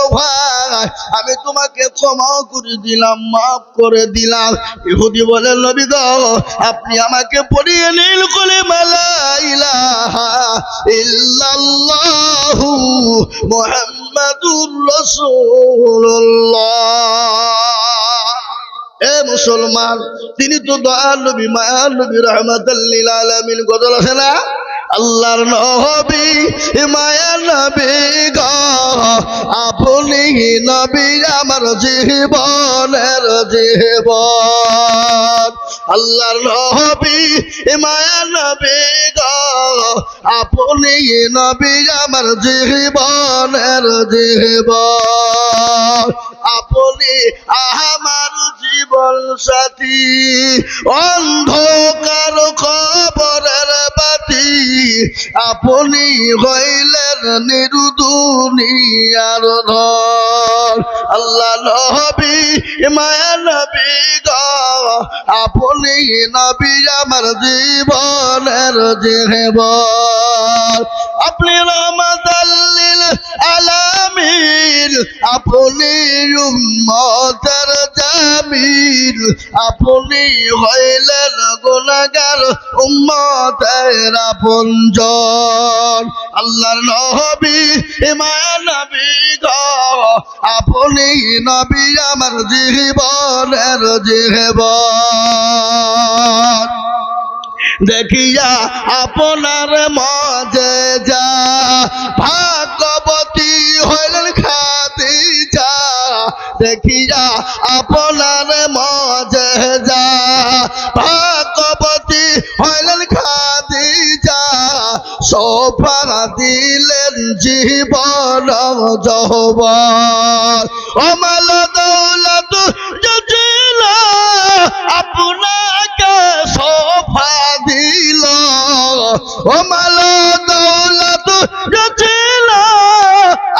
ও ভাই, আমি তোমাকে ক্ষমা করে দিলাম, মাফ করে দিলাম। ইহুদি বলেন নবী দাও আপনি আমাকে পড়িয়ে নীল করে মালা ইলাহা ইল্লাল্লাহু মুহাম্মাদুর রাসূলুল্লাহ। এ মুসলমান, তিনি তো দয়াল নবী, মায়াল নবী রহমাতাল্লিল আলামিন, গজল আছে না? আল্লাহর নবী, মায়া নবী গ, আপনি নবী আমার জীবনের জীবন। আল্লাহর নবী, মায়া নবী গ, আপনি নবী আমার জীবনের জীবন। আপনি আমার জীবন সাথী, অন্ধকার খবরের বাতি আপনি হইলেন নিরুদুনিয়ার ধর। আল্লাহ নবী, মায়া নবী গ, আপনি নবী আমার জীবনের জীবন। আপনি রহমতাল্লিল আলামিন, আপনি উম্মতের জামিল, আপনি হইলেন গুনাহগার উম্মতের আপনজন আল্লাহর নবী মায়া নবী গ। আপনি নবী আমার জীবনের জীবন। দেখিয়া আপনার মজে যা ভাগবতী হইলেন খাদিজা। দেখিয়া আপনার মজে যা ভাগবতী হইলেন খাদিজা সোফা দিলেন জীবন যৌবন অমাল দৌলত আপনাকে সোফা দিল। অমল দৌলত জজিল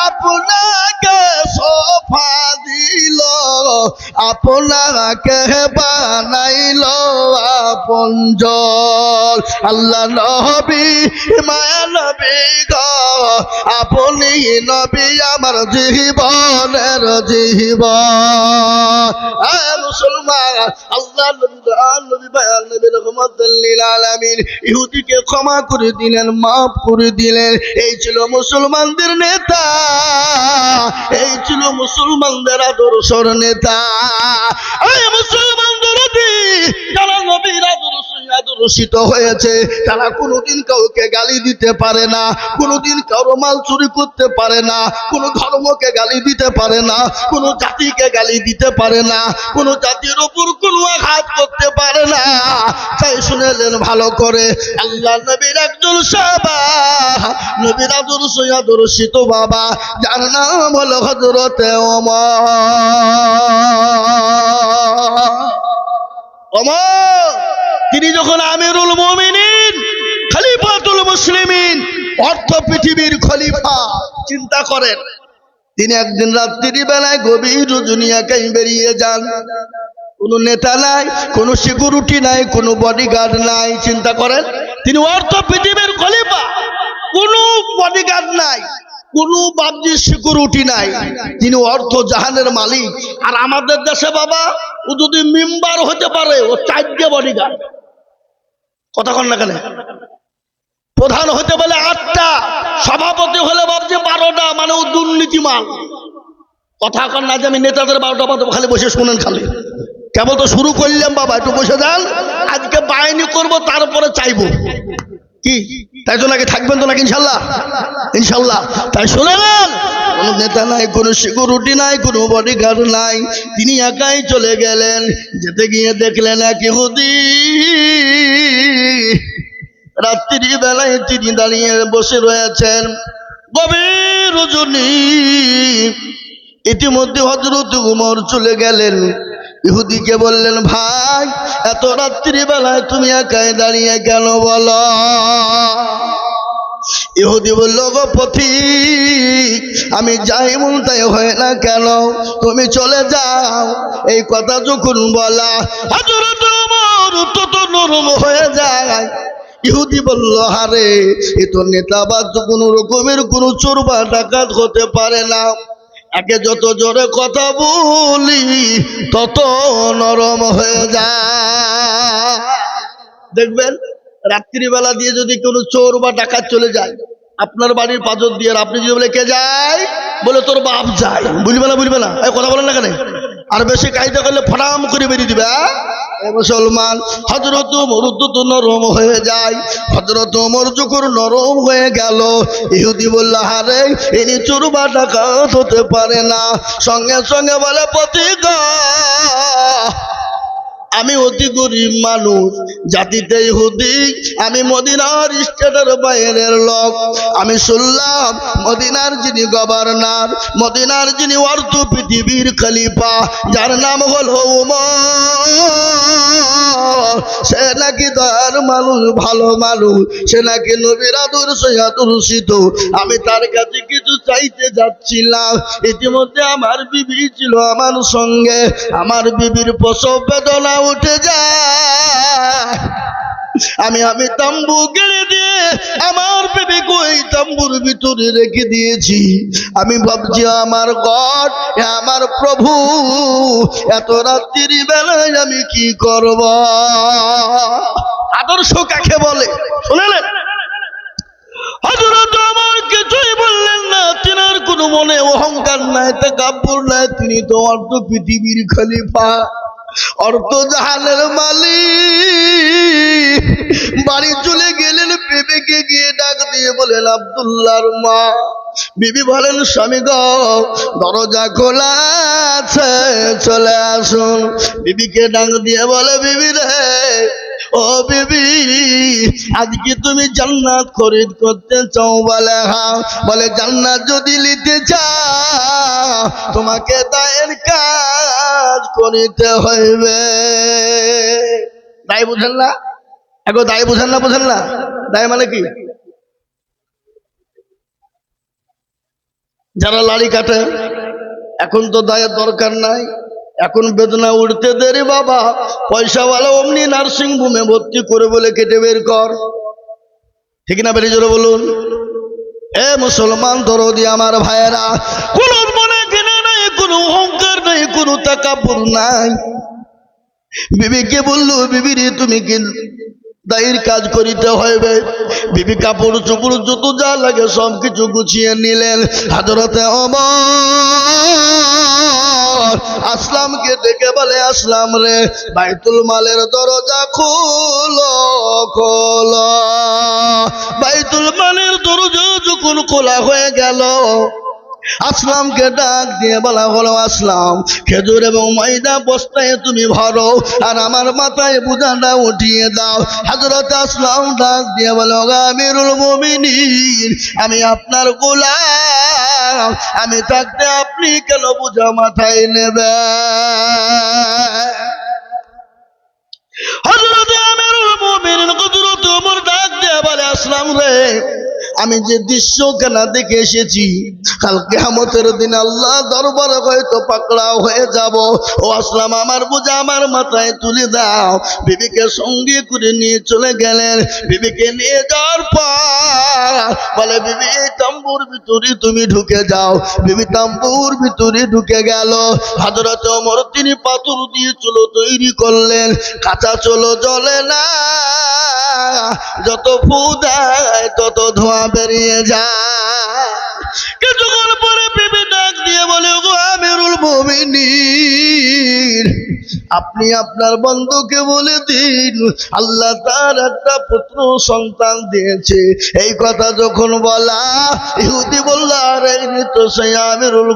আপনাকে সোফা দিল। আপনাকে বানাইল আপনজন আল্লাহ নবী, মায়া নবী গ। আপনি নবী আমার জীবনের জীবন। মুসলমান ইহুদিকে ক্ষমা দিলেন, মাফ করে দিলেন। এই ছিল মুসলমানদের নেতা, এই ছিল মুসলমানদের আদর্শর নেতা। এই আদর্শিত হয়েছে। তারা কোনোদিন কাউকে গালি দিতে পারে না, কোনোদিন কারও মাল চুরি করতে পারে না, কোনো ধর্মকে গালি দিতে পারে না, কোনো জাতিকে গালি দিতে পারে না, কোনো জাতির উপর কোনো আঘাত করতে পারে না। তাই শুনেলেন ভালো করে, আল্লাহ নবীর একজন সাবা নবীর আদর্শিত বাবা, যার নাম হলো হজরতে ওমর। তিনি যখন আমিরুল মুমিনিন, খলিফাতুল মুসলিমিন, অর্থ পৃথিবীর খলিফা, চিন্তা করেন। তিনি একদিন রাত্রি বেলায় গভীর দুনিয়াকাই বেরিয়ে যান। কোনো নেতা নাই, কোনো সিকিউরিটি নাই, কোনো বডিগার্ড নাই, চিন্তা করেন। তিনি অর্থ পৃথিবীর খলিফা, কোনো বডিগার্ড নাই। কোনো বাবজির সিকিউরিটি নাই। তিনি অর্থ জাহানের মালিক। আর আমাদের দেশে বাবা, ও যদি মেম্বার হতে পারে, ও চারটে বডিগার্ড কথা কন না কেন? প্রধান হতে বলে আটটা, সভাপতি হলে ভাবছে বারোটা মানে ও দুর্নীতিমান। কথা কন না যে আমি নেতাদের বারোটা মতো খালি বসে শুনেন খালি। কেবল তো শুরু করলাম বাবা, একটু বসে যান। আজকে বায়নি করব, তারপরে চাইব। কি? তাই তো নাকি থাকবেন তো নাকি ইনশাল্লাহ? ইনশাল্লাহ। তাই শুনে কোনো নেতা নাই, কোনো সিকিউরিটি নাই, কোনো বডিগার্ড নাই। তিনি একাই চলে গেলেন, যেতে গিয়ে দেখলেন এক ইহুদি। রাত্রি বেলায় তিনি দাঁড়িয়ে বসে রয়েছেন। গভীর রজনী। ইতিমধ্যে হজরত উমর চলে গেলেন। ইহুদিকে বললেন, ভাই, এত রাত্রি বেলায় তুমি একাই দাঁড়িয়ে কেন বলো? ইহুদি বলল, গো আমি যাই মন তাই হয় না কেন? তুমি চলে যাও, এই কথা যখন বলা হজরত উমর তত নরম হয়ে যায়। ইহুদি বলল হারে এ তো নেতা বা তো কোনো রকমের কোনো চোর বা ডাকাত হতে পারে না। একে যত জোরে কথা বলি, তত নরম হয়ে যায়। দেখবেন, রাত্রিবেলা দিয়ে যদি কোনো চোর বা ডাকাত চলে যায়, আপনার বাড়ির পাজর দিয়ে আপনি যদি বলে, কে যায়? বলে, তোর বাপ যায়। বুঝবে না বুঝবে না। কথা বলেন না কেন? আর বেশি কায়দা করলে ফটাম করে বেরিয়ে দিবে? এ মুসলমান হজরত মরুদ তো নরম হয়ে যায়। হজরত ওমর যখন নরম হয়ে গেল, ইহুদি বলল হারে ইনি চুরবা ডাকাত হতে পারে না। সঙ্গে সঙ্গে বলে, প্রতিজ্ঞা। আমি অতি গরিব মানুষ, জাতিতে ইহুদি, আমি মদিনার স্টেটের বাইরের লোক। আমি শুনলাম, মদিনার যিনি গভর্নর, মদিনার যিনি অর্ধ পৃথিবীর খলিফা, যার নাম হল উমর। সে নাকি দয়ার মানুষ, ভালো মানুষ, সে নাকি নবীর আদর্শ আদর্শিত। আমি তার কাছে কিছু চাইতে যাচ্ছিলাম। ইতিমধ্যে আমার বিবি ছিল আমার সঙ্গে। আমার বিবির প্রসব বেদনা উঠে যায়। আমি আমি তাম্বু গেড়ে দিয়ে আমার বেবি কই তাম্বুর ভিতরে রেখে দিয়েছি। আমি ভাবছি, আমার গড আমার প্রভু, এত রাত্রির বেলায় আমি কি করব? আদর্শ কাকে বলে? শুনেলেন হজরত আমার কিছুই বললেন না, তিনার কোনো মনে অহংকার নাই তা কাব্যর নাই, তিনি তো অর্ধ পৃথিবীর খলিফা। অর্থ জাহানের মালিক বাড়ি চলে গেলেন, বেবিকে গিয়ে ডাক দিয়ে বলেন আবদুল্লার মা। বিবি বলেন, স্বামী গ, দরজা খোলা আছে, চলে আসুন। বিবিকে ডাক দিয়ে বলে, বিবি রে ও বিবি, আজকে তুমি জান্নাত খরিদ করতে চাও বলে হ্যাঁ বলে, জান্নাত যদি নিতে চাও, তোমাকে দায়ের কাজ করিতে হইবে। দায় বুঝেন না? এখন দায় বুঝেন না বুঝেন না। দায় মানে কি? যারা লাড়ি কাটে, এখন তো দায়ের দরকার নাই। এখন বেদনা উঠতে দেরি বাবা। পয়সা পয়সাওয়ালা অমনি নার্সিং হোমে ভর্তি করে বলে কেটে বের কর। ঠিক না বেরিয়ে জোরে বলুন। এ মুসলমান, দরদি আমার ভাইয়েরা, কোন মনে কিনে নাই, কোনো অহংকার নাই, কোনো তাকাপুর নাই। বিবিকে বলল বিবিরে তুমি কি দায়ের কাজ করিতে হইবে। বিবি কাপড়, চুপড় যত যা লাগে সব কিছু গুছিয়ে নিলেন হাজরতে অমর আসলামকে ডেকে বলে, আসলাম রে, বাইতুল মালের দরজা খোলো খোলো। বাইতুল মালের দরজা যখন খোলা হয়ে গেল আসলামকে ডাক দিয়ে বলা হলো, আসলাম। খেজুর এবং ময়দা বস্তায় তুমি ভরো আর আমার মাথায় বুঝাটা উঠিয়ে দাও। হাজরত আসলাম ডাক দিয়ে বলো আমিরুল মুমিনিন, আমি আপনার গোলাম। আমি থাকতে আপনি কেন বুঝা মাথায় নেবে? হজরত আমিরুল হজরত ওমর ডাক দিয়ে বলে, আসলাম রে। আমি যে দৃশ্য কেনা দেখে এসেছি, কাল কেহামতের দিন আল্লাহ দরবারে হয়তো পাকড়াও হয়ে যাব। ও আসলাম, আমার বোঝা আমার মাথায় তুলে দাও। বিবিকে সঙ্গে করে নিয়ে চলে গেলেন। বিবিকে নিয়ে যাওয়ার পর বলে, বিবি তাম্বুর ভিতরে তুমি ঢুকে যাও। বিবি তাম্বুর ভিতরে ঢুকে গেল। হাজরত ওমর, তিনি পাথর দিয়ে চলো তৈরি করলেন। কাঁচা চলো জ্বলে না। যত ফু দেয় তত ধোঁয়া বেরিয়ে যায় কিছুক্ষণ পরে ডাক দিয়ে বলে গো আমিরুল আপনি আপনার বন্ধুকে বলে দিন, আল্লাহ তার একটা পুত্র সন্তান দিয়েছে। এই কথা যখন বলা, ইহুদি বলল, আর ইনি তো সেই আমিরুল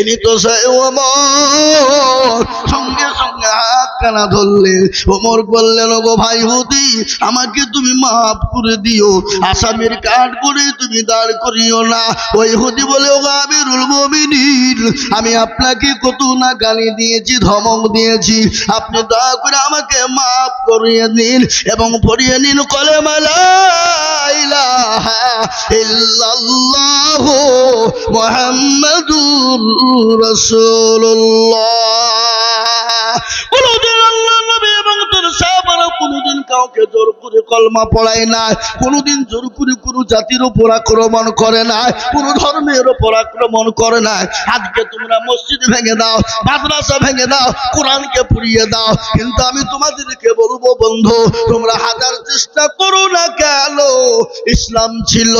ইনি তো সেই ওমর। সঙ্গে সঙ্গে হাত কানা ধরলেন। ওমর বললেন গো ভাই ইহুদি, আমাকে তুমি মাফ করে দিও। আসামির কাঠ করে তুমি দাঁড় করিও না। ওই বলে ও আমিরুল মুমিনিন, আমি আপনাকে কত না গালি দিয়েছি, ধমক দিয়েছি। আপনি দয়া করে আমাকে মাফ করিয়ে দিন এবং পড়িয়ে নিন কলে ইল্লাল্লাহ মুহাম্মাদুর কোনদিন আল্লাহ নবী কোনদিন কাউকে কলমা পড়ায় কোনোদিন কোনো আক্রমণ করে না, কোনো ধর্মের আক্রমণ করে না। তোমরা মসজিদ ভেঙে দাও, মাদ্রাসা ভেঙে দাও, কোরআনকে পুড়িয়ে দাও, কিন্তু আমি তোমাদেরকে বলব বন্ধু, তোমরা হাজার চেষ্টা করো না কেন? ইসলাম ছিল,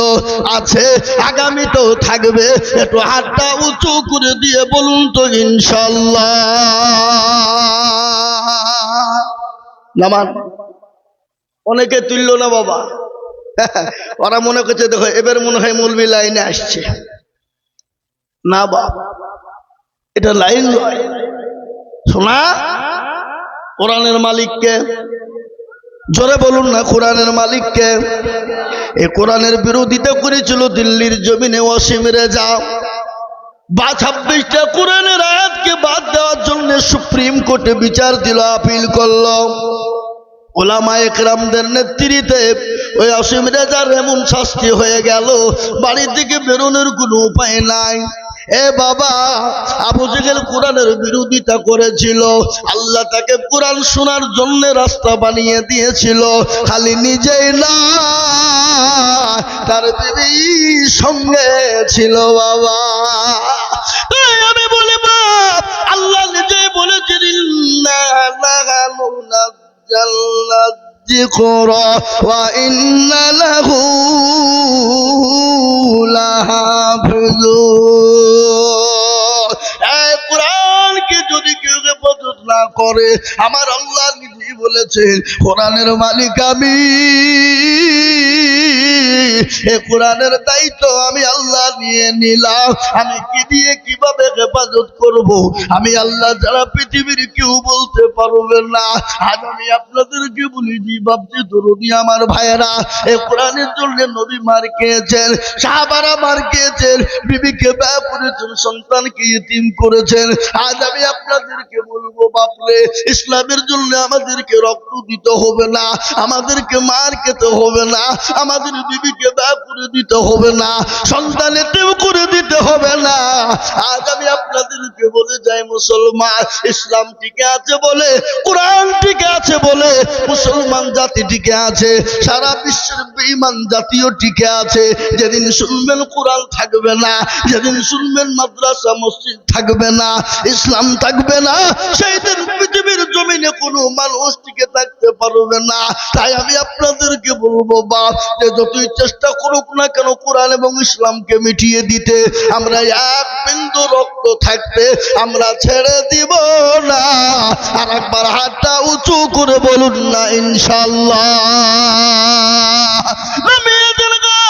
আছে আগামীতেও থাকবে, একটু হাতটা উঁচু করে দিয়ে বলুন তো ইনশাল্লাহ। নামান। অনেকে তুললো না বাবা। ওরা মনে করছে, দেখো, এবার মনে হয় মৌলবি লাইনে আসছে। না বাবা। এটা লাইন শোনা? কোরআনের মালিককে। জোরে বলুন না, কোরআনের মালিককে। এ কোরআনের বিরোধিতা করেছিল দিল্লির জমিনে অসীম রেজা। বা ছাব্বিশটা কোরআনের আয়াতকে বাদ দেওয়ার জন্য সুপ্রিম কোর্টে বিচার দিল, আপিল করল। ওলামা একরামদের নেতৃত্বে ওই অসীম রেজার এমন শাস্তি হয়ে গেল। বাড়ি থেকে বেরোনোর কোনো উপায় নাই। এ বাবা, আবু জেগেল কোরআনের বিরোধিতা করেছিল। আল্লাহ তাকে কোরআন শোনার জন্য রাস্তা বানিয়ে দিয়েছিল। খালি নিজেই না, তার বিবি সঙ্গে ছিল বাবা। আমি বলি বাপ আল্লাহ নিজেই ইন্না লাগানু নাজ্জালনা الذكر وإن له لحافظون এই কোরআনকে যদি কেউ হেফাজত না করে আমার আল্লাহ নিজেই বলেছেন কোরআনের মালিক আমি এ কোরআনের দায়িত্ব আমি আল্লাহ নিয়ে নিলাম আমি কি দিয়ে কিভাবে হেফাজত করব। আমি আল্লাহ যারা পৃথিবীর কেউ বলতে পারবে না। আজ আমি আপনাদেরকে বলি, জি ভাবছি দরদি আমার ভাইয়েরা, এ কোরআনের জন্য নবী মার খেয়েছেন, সাহাবারা মার খেয়েছেন, বিবিকে ব্যয় করেছেন, সন্তানকে ইতিম করেছেন। আজ আমি আপনাদেরকে বলব, বাপরে, ইসলামের জন্য আমাদেরকে রক্ত দিতে হবে না, আমাদেরকে মার খেতে হবে না, আমাদের বিবিকে ব্যয় করে দিতে হবে না সন্তানের দেব করে দিতে হবে না। আজ আমি আপনাদেরকে বলে যায় মুসলমান, ইসলাম টিকে আছে বলে, কোরআন টিকে আছে বলে, মুসলমান জাতি টিকে আছে, সারা বিশ্বের বেঈমান জাতিও টিকে আছে। যেদিন শুনবেন কোরআন থাকবে না, যেদিন শুনবেন মাদ্রাসা, মসজিদ থাকবে না, ইসলাম থাকবে না সেই দিন পৃথিবীর জমিনে কোনো মানুষ টিকে থাকতে পারবে না। তাই আমি আপনাদেরকে বলব বাপ যে যতই চেষ্টা করুক না কেন কোরআন এবং ইসলামকে মিটিয়ে দিতে, আমরা এক বিন্দু রক্ত থাকতে আমরা ছেড়ে দিব না। আর একবার হাতটা উঁচু করে বলুন না ইনশাল্লাহ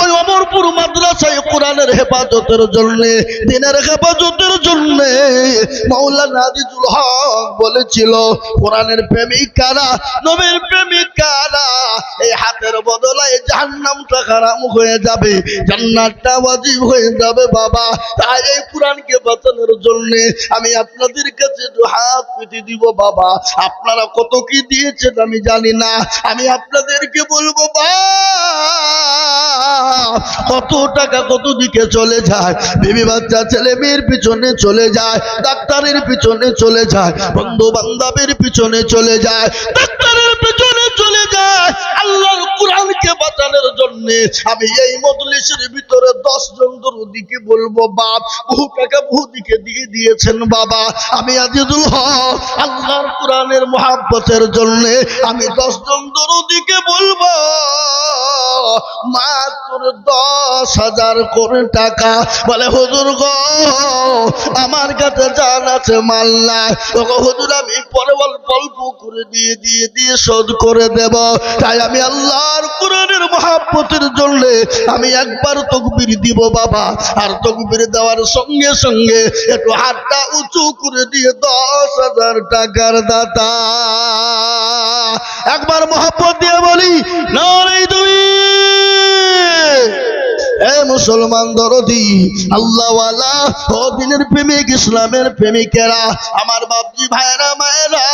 ওই অমরপুর মাদ্রাসায় কোরআনের হেফাজতের জন্য, দিনের হেফাজতের জন্য মৌলানা আজিজুল হক বলেছিল, কোরআনের প্রেমিক কারা নবীর প্রেমিক কারা এই হাতের বদলায় জাহান্নামটা খারাপ হয়ে যাবে, জান্নাতটা ওয়াজিব হয়ে যাবে বাবা। তাই এই কোরআনকে বাঁচানোর জন্য আমি আপনাদের কাছে হাত পেতে দিব বাবা। আপনারা কত কি দিয়েছেন আমি জানি না। আমি আপনাদেরকে বলব বা কত টাকা কত দিকে চলে যায়? বেবি বাচ্চা, ছেলে মেয়ের পিছনে চলে যায়, ডাক্তারের পিছনে চলে যায়, বন্ধু বান্ধবের পিছনে চলে যায়, ডাক্তারের পিছনে চলে যায়। আল্লাহর কোরআনকে বাঁচানোর জন্য আমি এই মজলিসের ভিতরে দশ জন দিকে বলব, বাপ বহু টাকা বহু দিকে দিয়ে দিয়েছেন বাবা। আমি আজিজুল হক, আল্লাহর কোরআনের মহাব্বতের জন্য আমি দশ জন দিকে বলব, মাত্র দশ হাজার করে টাকা। বলে, হুজুর গো, আমার কাছে জান আছে, মাল নাই। তোকে হুজুর, আমি পরে অল্প অল্প করে দিয়ে দিয়ে দিয়ে শোধ করে দেব। তাই আমি আল্লাহর কোরআনের মহাব্বতের জন্য আমি একবার তকবির দিব বাবা। আর তকবির দেওয়ার সঙ্গে সঙ্গে একটু হাতটা উঁচু করে দিয়ে দশ হাজার টাকার দাতা। একবার মহাব্বত দিয়ে বলি নয় তুমি মুসলমান দরদি, আল্লাহওয়ালা ও প্রেমিক, ইসলামের প্রেমিকেরা, আমার বাপজি ভাইরা মায়েরা,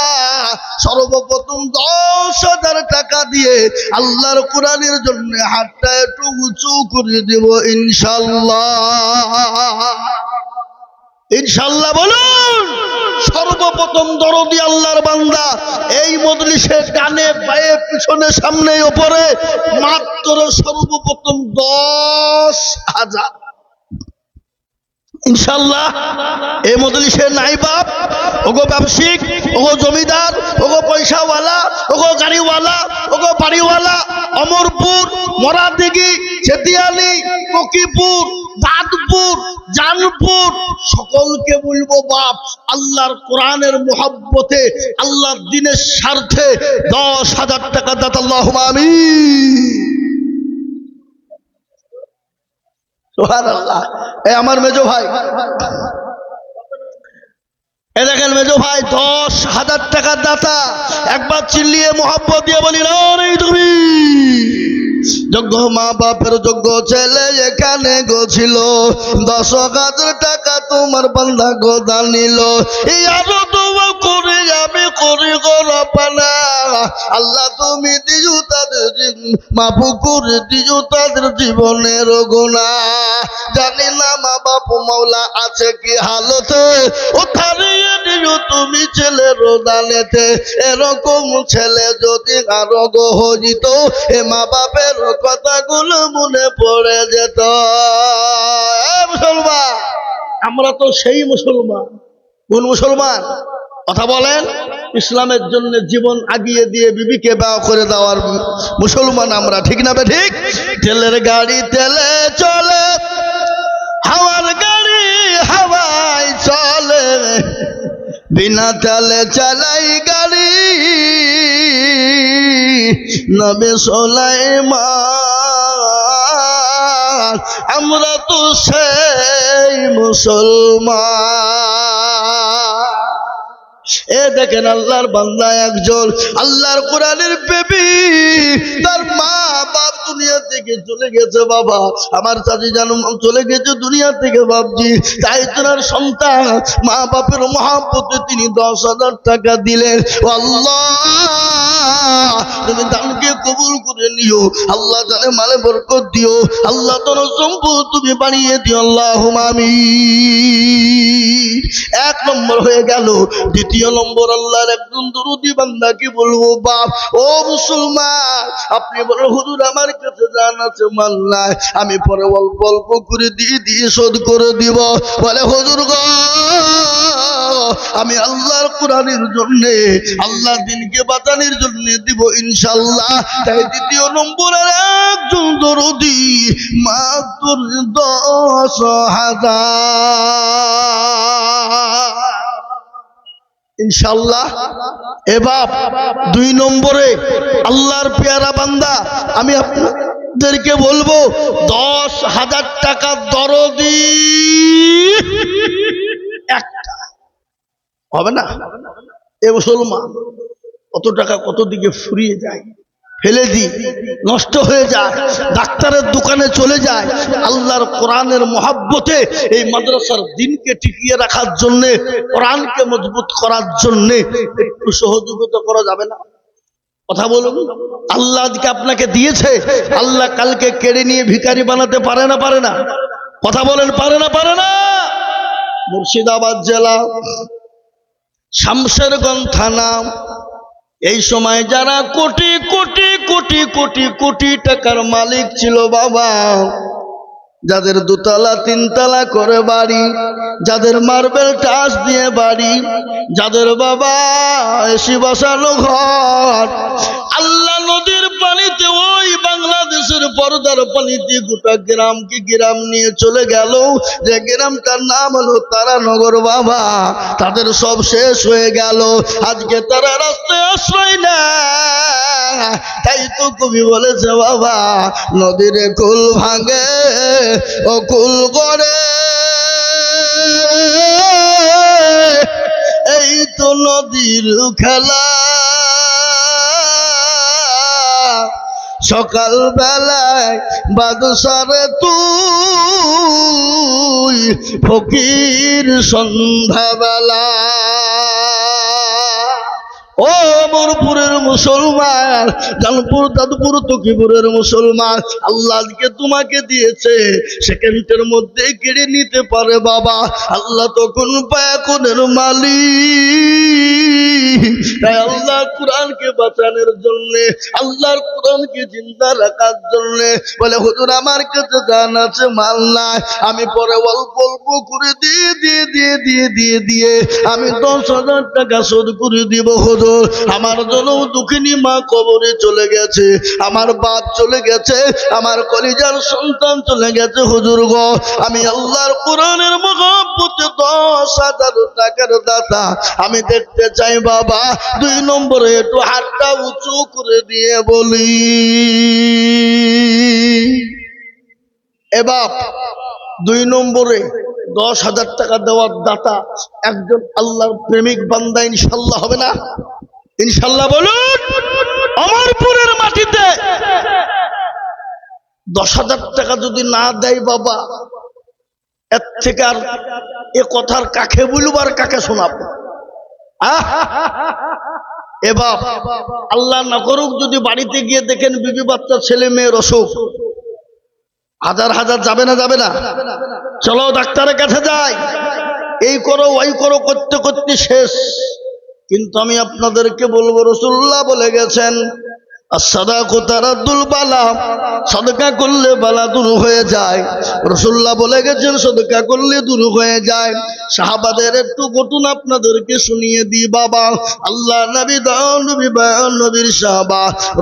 সর্বপ্রথম দশ হাজার টাকা দিয়ে আল্লাহর কোরআনের জন্য হাতটা একটু উঁচু করে দেব ইনশাল্লাহ ইনশাল্লাহ বলুন, সর্বপ্রথম দরদি আল্লাহর বান্দা এই মজলিসের ডানে পায়ে পিছনে সামনে ওপরে মাত্র সর্বপ্রথম দশ হাজার। ইনশাল্লাহ এই মজলিসের নাই বাপ ওগো ব্যবসায়িক, ওগো জমিদার, ওগো পয়সাওয়ালা, ওগো গাড়িওয়ালা, ওগো বাড়িওয়ালা, অমরপুর মরাদিঘি চেতিয়ালি পকিপুর দাঁতপুর, জানপুর, সকলকে বলব বাপ, আল্লাহর কোরআনের মোহাব্বতে, আল্লাহর দিনের স্বার্থে দশ হাজার টাকা দাত আল্লাহ আমি আমার মেজো ভাই। এ দেখেন মেজো ভাই, দশ হাজার টাকার দাতা। একবার চিল্লিয়ে মোহাম্মত দিয়ে বলি না তুমি যোগ্য মা বাপের যোগ্য ছেলে এখানে গছিল দশ হাজার টাকা তোমার গোদা নিল। আরও তোমার করে আমি করি আল্লাহ তুমি দিজু তাদের জীব- মাফু করে দিজু তাদের জীবনের গোনা জানি না মা বাপ মাওলা আছে কি হালতে। ও দিও তুমি ছেলে রোদানেতে এরকম ছেলে যদি আরও গহ এ মা বাপের কথাগুলো মনে পড়ে যেত। মুসলমান, আমরা তো সেই মুসলমান। কোন মুসলমান? কথা বলেন। ইসলামের জন্য জীবন আগিয়ে দিয়ে বিবিকে বাও করে দেওয়ার মুসলমান আমরা, ঠিক না ঠিক তেলের গাড়ি তেলে চলে, হাওয়ার গাড়ি হাওয়ায় চলে। বিনা তেলে চালাই গাড়ি। নবে সোলাই আমরা তো সেই মুসলমান। এ দেখেন আল্লাহর বান্দা একজন, আল্লাহর কোরআনের বেবি। তার মা বাপ দুনিয়া থেকে চলে গেছে বাবা। আমার চাচি জানো চলে গেছে দুনিয়া থেকে বাপজি। তাই তোর সন্তান, মা বাপের মহাপতে তিনি দশ হাজার টাকা দিলেন। আল্লাহ! তুমি দানকে কবুল করে নিও। আল্লাহ জানে বরকত দিও। আল্লাহ তোর সম্পদ তুমি বানিয়ে দিও। আল্লাহ আমি এক নম্বর হয়ে গেল। দ্বিতীয় নম্বর আল্লাহর একজন বলব, বাপ, ও মুসলমান, আপনি বলেন হুজুর আমার কাছে জান আছে মাল আমি পরে অল্প অল্প করে দিয়ে দিয়ে শোধ করে দিব। বলে, হুজুর গ, আমি আল্লাহর কোরআনের জন্য আল্লাহ দিনকে বাঁচানোর জন্য দিব ইনশাল্লাহ। তাই দ্বিতীয় নম্বরের একজন দরদি মাত্র দশ হাজার। ইনশাল্লাহ। এবার দুই নম্বরে আল্লাহর পেয়ারা বান্দা, আমি আপনাদেরকে বলব, দশ হাজার টাকা দরদি। একটা। হবে না? এ মুসলমান। কত টাকা কত দিকে ফুরিয়ে যায়, ফেলে দিই, নষ্ট হয়ে যায়, ডাক্তারের দোকানে চলে যায়, আল্লাহর কোরআনের মহাব্বতে এই মাদ্রাসার দিনকে টিকিয়ে রাখার জন্য, কোরআনকে মজবুত করার জন্য একটু সহযোগিতা করা যাবে না? কথা বলুন, আল্লাহ আজকে আপনাকে দিয়েছে, আল্লাহ কালকে কেড়ে নিয়ে ভিখারি বানাতে পারে না পারে না? কথা বলেন, পারে না পারে না? মুর্শিদাবাদ জেলা, শামশেরগঞ্জ থানা এই সময় যারা কোটি কোটি কোটি কোটি কোটি টাকার মালিক ছিল বাবা। যাদের দুতলা, তিনতলা করে বাড়ি, যাদের মার্বেল টাচ দিয়ে বাড়ি, যাদের বাবা এসি বসানো ঘর। আল্লাহ নদীর পানিতে ওই বাংলাদেশের পর্দার পানিতে গোটা গ্রামকে গ্রাম নিয়ে চলে গেল। যে গ্রামটার নাম হলো তারানগর বাবা। তাদের সব শেষ হয়ে গেল। আজকে তারা রাস্তায় আশ্রয় না তাই তো কবি বলেছে, বাবা, নদীর কুল ভাঙে। ও কুল করে। এই তো নদীর খেলা। সকাল বেলায় বাদশারে তুই ফকির সন্ধ্যাবেলা। ও মোরপুরের মুসলমান, জানপুর, দাদপুর তকিপুরের মুসলমান। আল্লাহ আজকে তোমাকে দিয়েছে সেকেন্ডের মধ্যে কেড়ে নিতে পারে বাবা। আল্লাহ তখন পায়াকনের মালিক। তাই আল্লাহ কোরআনকে বাঁচানোর জন্য, আল্লাহর কোরআনকে জিন্দা রাখার জন্য বলে, হুজুর, আমার কাছে জান আছে, মাল নাই। আমি পরে অল্প অল্প করে দিয়ে দিয়ে দিয়ে দিয়ে দিয়ে দিয়ে, আমি দশ হাজার টাকা শোধ করে দিব, হুজুর। আমার জন্য দুঃখিনী মা কবরে চলে গেছে। আমার বাপ চলে গেছে, আমার কলিজার সন্তান চলে গেছে, হুজুর গো, আমি আল্লাহর কোরআনের মহাব্বতে দশ হাজার টাকার দাতা। আমি দেখতে চাই বাবা, দুই নম্বরে একটু হাতটা উঁচু করে দিয়ে বলি। এ বাপ, দুই নম্বরে দশ হাজার টাকা দেওয়ার দাতা একজন আল্লাহর প্রেমিক বান্দা ইনশাল্লাহ হবে না? ইনশাল্লাহ বলুন। অমরপুরের মাটিতে দশ হাজার টাকা যদি না দেয় বাবা, এর থেকে আর এ কথার কাকে বলব আর কাকে শোনাবো? আহ! এ বাপ, আল্লাহ না করুক যদি বাড়িতে গিয়ে দেখেন বিবি বাচ্চা ছেলে মেয়ের অসুখ হাজার হাজার যাবে না যাবে না। চলো ডাক্তারের কাছে যাই। এই করো, ওই করো, করতে করতে শেষ। কিন্তু আমি আপনাদেরকে বলব, রসুল্লাহ বলে গেছেন সদকা করলে বালা হয়ে যায়। বলে গেছেন, সদকা করলে হয়ে যায়। একটু আপনাদেরকে শুনিয়ে বাবা। আল্লাহ নবী নবীর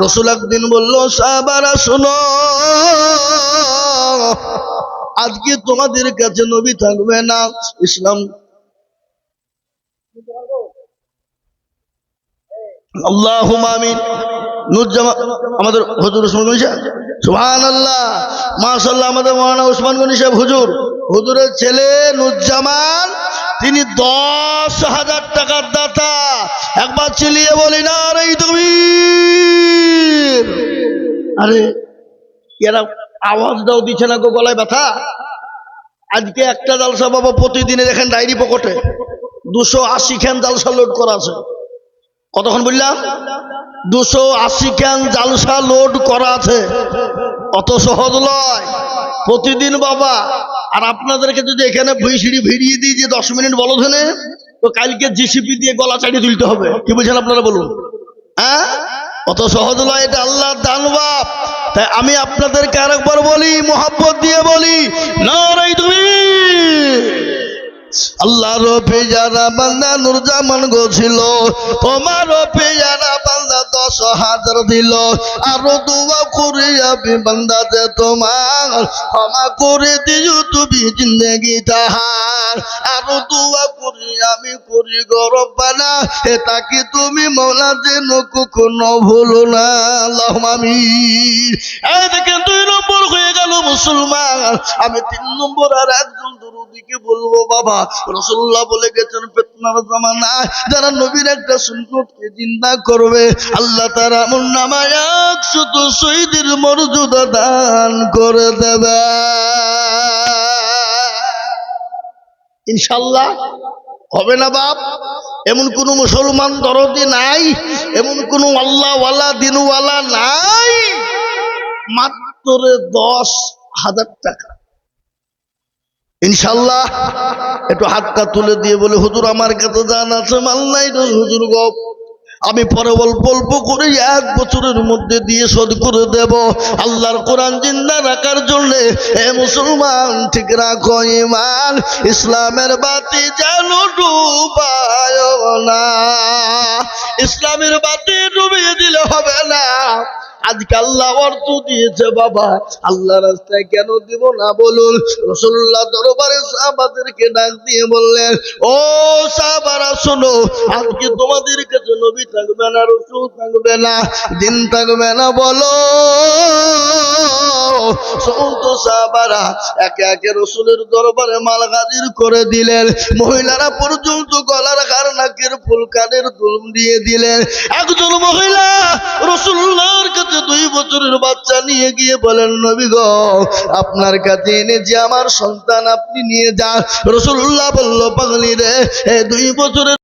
রসুল একদিন বলল, সাহাবারা, শোনো, আজকে তোমাদের কাছে নবী থাকবে না। ইসলাম আল্লাহ আমিন। নুরজামা আমাদের হুজুর ওসমান গনি সাহেব। সুহান আল্লাহ মাশাল্লাহ আমাদের মৌলানা ওসমান গনি সাহেব হুজুর। হুজুরের ছেলে নুরজামান তিনি দশ হাজার টাকার দাতা। একবার চিলিয়ে বলি, না রে তুমি আরে, এরা আওয়াজটাও দিচ্ছে না গো গলায় ব্যথা? আজকে একটা জালসা বাবা প্রতিদিনে দেখেন ডায়েরি পকেটে। দুশো আশি খান জালসা লোড করা আছে। কতক্ষণ বললাম দুশো আশি ক্যান জালসা লোড করা আছে। অত সহজ লয় প্রতিদিন বাবা, আর আপনাদেরকে যদি এখানে ভুই সিঁড়ি ভিড়িয়ে দিই যে দশ মিনিট বলো ধনে তো কালকে জিসিপি দিয়ে গলা চাড়িয়ে তুলতে হবে। কি বুঝছেন আপনারা বলুন? হ্যাঁ? অত সহজ নয়, এটা আল্লাহ দান বাপ। তাই আমি আপনাদেরকে আরেকবার বলি, মোহাব্বত দিয়ে বলি না তুমি। আল্লাহর পেয়ারা বান্দা নুরজামান গছিল তোমার পেয়ারা বান্দা দশ হাজার দিল, আরও দোয়া করে আমি বান্দা যে তোমার, ক্ষমা করে দিও তুমি জিন্দগি তাহার। আরও দোয়া করি আমি করি গরব বানা এটাকে তুমি মৌলা যেন কখনো ভুলো না? আল্লাহ আমি দেখেন দুই নম্বর হয়ে গেল মুসলমান, আমি তিন নম্বর আর একজন দুরুদিকে বলব, বাবা রসুল্লাহ বলে গেছেন পেতনার জামানা যারা নবীর একটা সুন্নতকে জিন্দা করবে, আল্লাহ তারা আমল নামায় একশত শহীদের মর্যাদা দান করে দেবে। ইনশাল্লাহ হবে না বাপ? এমন কোন মুসলমান দরদি নাই, এমন কোন আল্লাহওয়ালা, দিনওয়ালা নাই, মাত্র দশ হাজার টাকা। ইনশাল্লাহ একটু হাতটা তুলে দিয়ে বলে, হুজুর, আমার কাছে জান আছে, মাল নাই হুজুর গপ আমি পরে অল্প অল্প করে এক বছরের মধ্যে দিয়ে শোধ করে দেব। আল্লাহর কোরআন জিন্দা রাখার জন্যে, এ মুসলমান, ঠিক রাখো ইমান ইসলামের বাতি যেন ডুবায় না। ইসলামের বাতি ডুবিয়ে দিলে হবে না। আজকে আল্লাহ অর্থ দিয়েছে বাবা। আল্লাহ রাস্তায় কেন দিব না বলুন? রসুল্লাহ দরবারে সাহাবাদেরকে ডাক দিয়ে বললেন, ও সাহাবারা, শোনো, আজকে তোমাদের কাছে নবী থাকবে না, রসুল থাকবে না, দিন থাকবে না, বলো। সমস্ত সাহাবারা, একে একে রসুলের দরবারে মাল হাজির করে দিলেন, মহিলারা পর্যন্ত গলার হার নাকের ফুল কানের দুল দিয়ে দিলেন। একজন মহিলা রসুল্লাহর কাছে যে দুই বছরের বাচ্চা নিয়ে গিয়ে বলেন, নবী গ, আপনার কাছে এনে যে আমার সন্তান আপনি নিয়ে যান। রসুল্লাহ বলল, পাগলি রে দুই বছরের